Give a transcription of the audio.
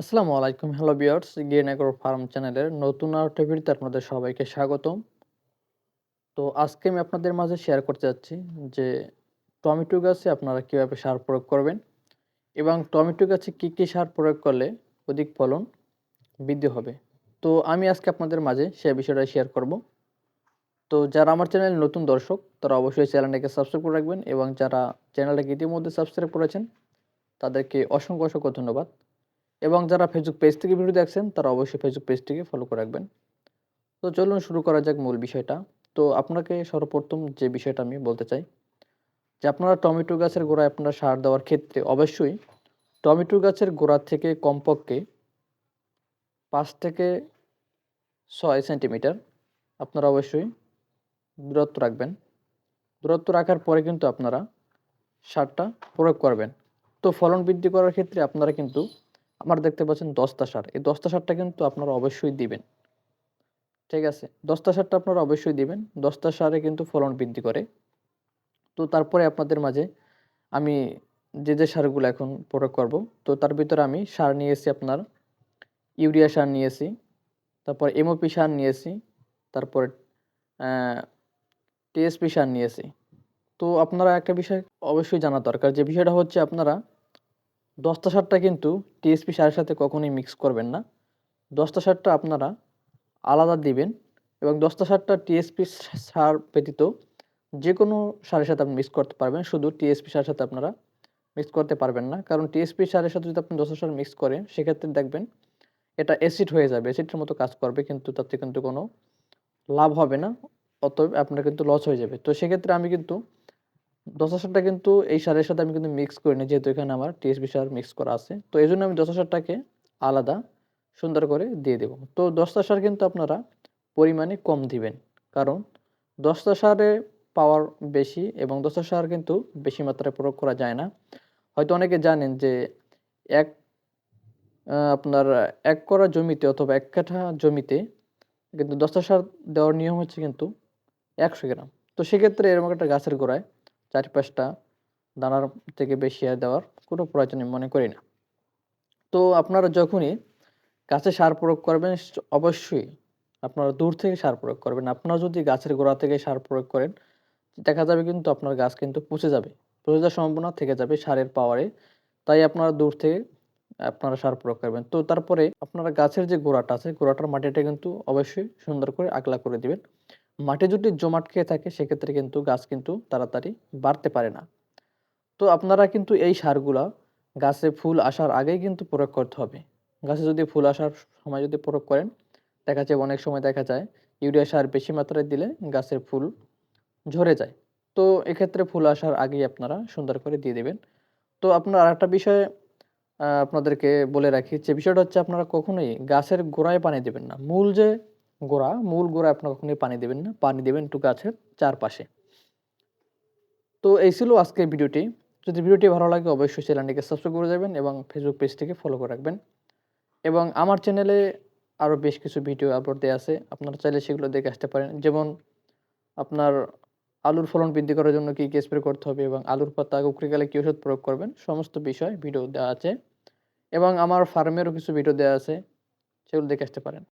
আসসালামু আলাইকুম hello bears green agro farm চ্যানেলের নতুন আরেকটা ভিডিওতে আপনাদের সবাইকে স্বাগতম। তো আজকে আমি আপনাদের মাঝে শেয়ার করতে যাচ্ছি যে টমেটো গাছে আপনারা কীভাবে সার প্রয়োগ করবেন এবং টমেটো গাছে কী কী সার প্রয়োগ করলে অধিক ফলন বৃদ্ধি হবে। তো আমি আজকে আপনাদের মাঝে সে বিষয়টা শেয়ার করব। তো যারা আমার চ্যানেল নতুন দর্শক, তারা অবশ্যই চ্যানেলটাকে সাবস্ক্রাইব করে রাখবেন এবং যারা চ্যানেলটাকে ইতিমধ্যে সাবস্ক্রাইব করেছেন, তাদেরকে অসংখ্য অসংখ্য ধন্যবাদ। এবং যারা ফেসবুক পেজ থেকে ভিডিও দেখছেন, তারা অবশ্যই ফেসবুক পেজটিকে ফলো করে রাখবেন। তো চলুন শুরু করা যাক মূল বিষয়টা। তো আপনাকে সর্বপ্রথম যে বিষয়টা আমি বলতে চাই, যে আপনারা টমেটো গাছের গোড়ায় আপনারা সার দেওয়ার ক্ষেত্রে অবশ্যই টমেটো গাছের গোড়া থেকে কমপক্ষে পাঁচ থেকে ছয় সেন্টিমিটার আপনারা অবশ্যই দূরত্ব রাখবেন। দূরত্ব রাখার পরে কিন্তু আপনারা সারটা প্রয়োগ করবেন। তো ফলন বৃদ্ধি করার ক্ষেত্রে আপনারা কিন্তু আমার দেখতে পাচ্ছেন দস্তা সার। এই দস্তা সারটা কিন্তু আপনারা অবশ্যই দিবেন। ঠিক আছে? দস্তা সারটা আপনারা অবশ্যই দিবেন। দস্তা সারে কিন্তু ফলন বৃদ্ধি করে। তো তারপরে আপনাদের মাঝে আমি যে যে সারগুলো এখন প্রয়োগ করব, তো তার ভিতরে আমি সার নিয়েছি আপনার, ইউরিয়া সার নিয়েছি, তারপর এমওপি সার নিয়েছি, তারপর টিএসপি সার নিয়েছি। তো আপনারা একটা বিষয় অবশ্যই জানা দরকার। যে বিষয়টা হচ্ছে আপনারা দস্তা সারটা কিন্তু টিএসপি সারের সাথে কখনোই মিক্স করবেন না। দস্তা সারটা আপনারা আলাদা দিবেন এবং দস্তা সারটা টিএসপি সার ব্যতীত যে কোনো সারের সাথে আপনি মিক্স করতে পারবেন। শুধু টিএসপি সারের সাথে আপনারা মিক্স করতে পারবেন না। কারণ টিএসপি সারের সাথে যদি আপনি দস্তা সার মিক্স করেন, সেক্ষেত্রে দেখবেন এটা অ্যাসিড হয়ে যাবে অ্যাসিডের মতো কাজ করবে, কিন্তু তাতে কিন্তু কোনো লাভ হবে না, অতএব আপনার কিন্তু লস হয়ে যাবে। তো সেক্ষেত্রে আমি কিন্তু দশ সারটা কিন্তু এই সারের সাথে আমি কিন্তু মিক্স করিনি, যেহেতু এখানে আমার টিএসবি সার মিক্স করা আছে। তো এই জন্য আমি দশ সারটাকে আলাদা সুন্দর করে দিয়ে দেব। তো দশটা সার কিন্তু আপনারা পরিমাণে কম দিবেন, কারণ দশটা সারে পাওয়ার বেশি এবং দশটা সার কিন্তু বেশি মাত্রায় প্রয়োগ করা যায় না। হয়তো অনেকে জানেন যে এক আপনার এক করা জমিতে অথবা এক কাঠা জমিতে কিন্তু দশটা সার দেওয়ার নিয়ম হচ্ছে কিন্তু একশো গ্রাম। তো সেক্ষেত্রে এরকম একটা গাছের গোড়ায় চার পাঁচটা দানার থেকে বেশি দেওয়ার কোনো প্রয়োজন মনে করি না। তো আপনারা যখনই গাছে সার প্রয়োগ করবেন অবশ্যই আপনারা দূর থেকে সার প্রয়োগ করবেন। আপনারা যদি গাছের গোড়া থেকে সার প্রয়োগ করেন, দেখা যাবে কিন্তু আপনার গাছ কিন্তু পচে যাবে, পচে যাওয়ার সম্ভাবনা থেকে যাবে সারের পাওয়ারে তাই আপনারা দূর থেকে আপনারা সার প্রয়োগ করবেন। তো তারপরে আপনারা গাছের যে গোড়াটা আছে, গোড়াটার মাটিটা কিন্তু অবশ্যই সুন্দর করে আগলা করে দিবেন। মাটি যদি জমাট খেয়ে থাকে, সেক্ষেত্রে কিন্তু গাছ কিন্তু তাড়াতাড়ি বাড়তে পারে না। তো আপনারা কিন্তু এই সারগুলা গাছে ফুল আসার আগেই কিন্তু প্রয়োগ করতে হবে। গাছে যদি ফুল আসার সময় যদি প্রয়োগ করেন, দেখা যায় অনেক সময় দেখা যায় ইউরিয়া সার বেশি মাত্রায় দিলে গাছের ফুল ঝরে যায়। তো এক্ষেত্রে ফুল আসার আগেই আপনারা সুন্দর করে দিয়ে দেবেন। তো আপনার আরেকটা বিষয় আপনাদেরকে বলে রাখি, যে বিষয়টা হচ্ছে আপনারা কখনোই গাছের গোড়ায় পানি দেবেন না। মূল যে গোড়া, মূল গোড়া আপনার কখনোই পানি দেবেন না। পানি দেবেন একটু গাছের চারপাশে। তো এই ছিল আজকের ভিডিওটি। যদি ভিডিওটি ভালো লাগে, অবশ্যই চ্যানেলটিকে সাবস্ক্রাইব করে যাবেন এবং ফেসবুক পেজটিকে ফলো করে রাখবেন। এবং আমার চ্যানেলে আরও বেশ কিছু ভিডিও আপলোড দেওয়া আছে। আপনারা চাইলে সেগুলো দেখে আসতে পারেন। যেমন আপনার আলুর ফলন বৃদ্ধি করার জন্য কী কী স্প্রে করতে হবে এবং আলুর পাতা গেলে কী ওষুধ প্রয়োগ করবেন, সমস্ত বিষয় ভিডিও দেওয়া আছে। এবং আমার ফার্মেরও কিছু ভিডিও দেওয়া আছে। সেগুলো দেখে আসতে পারেন।